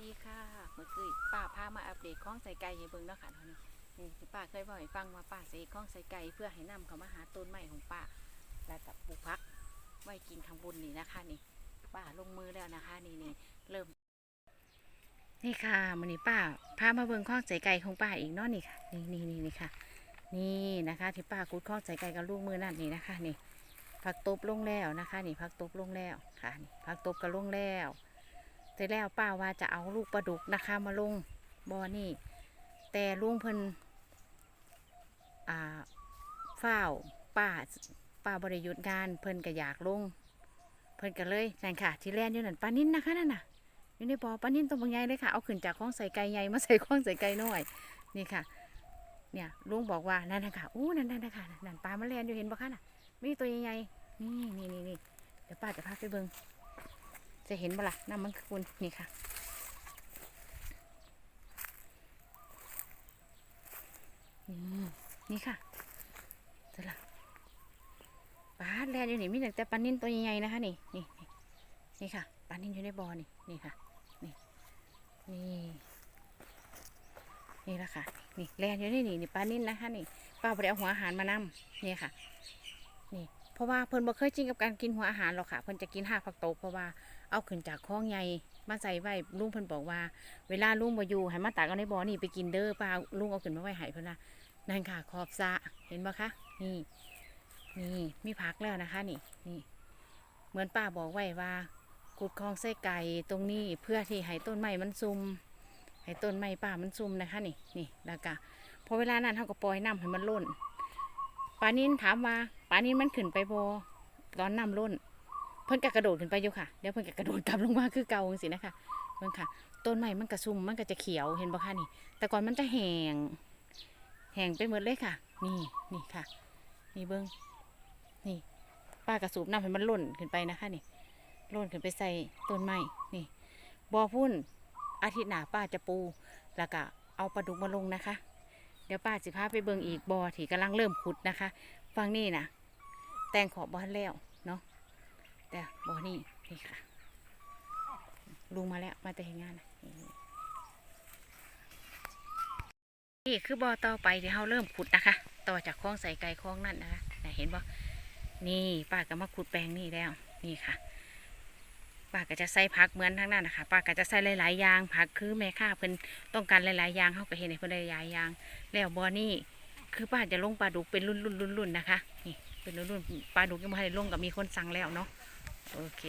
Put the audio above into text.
ดีค่ะเมื่อกี้ป้าพามาอัปเดตข้องใส่ไก่ให้เบิ่งเนาะค่ะนี่นี่ที่ป้าเคยบอกให้ฟังว่าป้าใส่ข้องใส่ไก่เพื่อให้นำเขามาหาต้นไม้ของป้า แล้วกับปลูกพักไว้กินข้างบนนี่นะคะนี่ ป้าลงมือแล้วนะคะ นี่นี่เริ่ม นี่ค่ะมันนี้ป้าพามาเบิ่งข้องใส่ไก่ของป้าอีกเนาะนี่ค่ะ นี่นี่นี่นี่ค่ะ นี่นะคะ ที่ป้ากุดข้องใส่ไก่กับลูกมือนั่นนี่นะคะ นี่ผักตบลงแล้วนะคะ นี่ผักตบลงแล้วค่ะนี่ผักตบก็ลงแล้ว เสร็จแล้วป้าว่าจะเอาลูกปลาดุกนะคะ มาลงบ่อนี่ แต่ลุงเพิ่นอ่าเฝ้าป้าป้าบริยุทธ์งาน เพิ่นก็อยากลง เพิ่นก็เลยนั่นค่ะ ที่แลนอยู่นั่นปลานิ่นนะคะนั่นน่ะอยู่ในบ่อปลานิ่นตัวบางใหญ่เลยค่ะเอาขึ้นจากข้องใส่ไก่ใหญ่มาใส่ข้องใส่ไก่น้อยนี่ค่ะ เนี่ยลุงบอกว่านั่นนะคะอู้นั่นนั่นนะคะนั่นปลามาแลนอยู่เห็นบ่คะน่ะมีตัวใหญ่ๆนี่นี่นี่นี่เดี๋ยวป้าจะพาไปเบิ่ง จะเห็นบ่ล่ะน้ำมันคือคุณนี่ค่ะ นี่ค่ะจะละปลาแลนอยู่นี่มีแต่แต่ปลานิ่นตัวใหญ่ๆนะคะนี่นี่นี่นี่ค่ะปลานิ่นอยู่ในบ่อนี่นี่ค่ะ นี่นี่นี่ละค่ะนี่แลนอยู่นี่นี่ปลานิ่นนะคะนี่ป้าบ่ไปเอาหัวอาหารมานำนี่ค่ะ นี่ เพราะว่าเพิ่นบ่เคยชินกับการกินหัวอาหารหรอกค่ะ เพิ่นจะกินหากผักตบเพราะว่าเอาขึ้นจากคลองใหญ่มาใส่ไว้ลุงเพิ่นบอกว่า เวลาลุงบ่อยู่ให้มาตักเอาในบ่อนี่ไปกินเด้อป้าลุงเอาขึ้นมาไว้ให้เพิ่นนะนั่นค่ะขอบสะเห็นบ่คะนี่นี่มีผักแล้วนะคะ นี่นี่ เหมือนป้าบอกไว้ว่าขุดคลองไส้ไก่ตรงนี้เพื่อที่ให้ต้นไม้มันซุ่มให้ต้นไม้ป้ามันซุ่มนะคะ นี่นี่แล้วก็พอเวลานั้นเขาก็ปล่อยน้ำให้มันล้น ปานินถามว่าปานินมันขึ้นไปบตอนน้ำล้น เพิ่นก็กระโดดขึ้นไปอยู่ค่ะเดี๋ยวเพิ่นก็กระโดดกลับลงมาคือเก่าจังสินะคะเพิ่นค่ะ ต้นไม้มันกระซุ่มมันก็จะเขียวเห็นบ่คะนี่ แต่ก่อนมันจะแห้งแห้งไปหมดเลยค่ะ นี่นี่ค่ะ นี่เบิ้งนี่ ป้ากระสูบน้ำให้มันล้นขึ้นไปนะคะนี่ล้นขึ้นไปใส่ต้นไม้นี่บอพุ่นอาทิตย์หน้าป้าจะปูแล้วก็เอาปลาดุกมาลงนะคะ เดี๋ยวป้าสิพาไปเบิ่งอีกบอที่กำลังเริ่มขุดนะคะฟังนี่นะแต่งขอบบอแล้วเนาะแต่บอนี่นี่ค่ะ ลุงมาแล้วมาแต่งงานนะนี่คือบอต่อไปที่เราเริ่มขุดนะคะ ต่อจากคลองใส่ไก่คลองนั่นนะคะเห็นบ่นี่ป้าก็มาขุดแปลงนี่แล้วนี่ค่ะ ป้าก็จะใส่ผักเหมือนทั้งนั้นนะคะป้าก็จะใส่หลายๆอย่างผักคือแม่ค้าเพิ่นต้องการหลายๆอย่างเขาก็เห็นในเพิ่นหลายๆอย่างแล้วบอนี่คือป้าจะลงปลาดุกเป็นรุ่นๆุ่นรุ่นรุ่นนะคะนี่เป็นรุ่นรุ่นปลาดุกยังไม่ได้ลงกับมีคนสั่งแล้วเนาะโอเค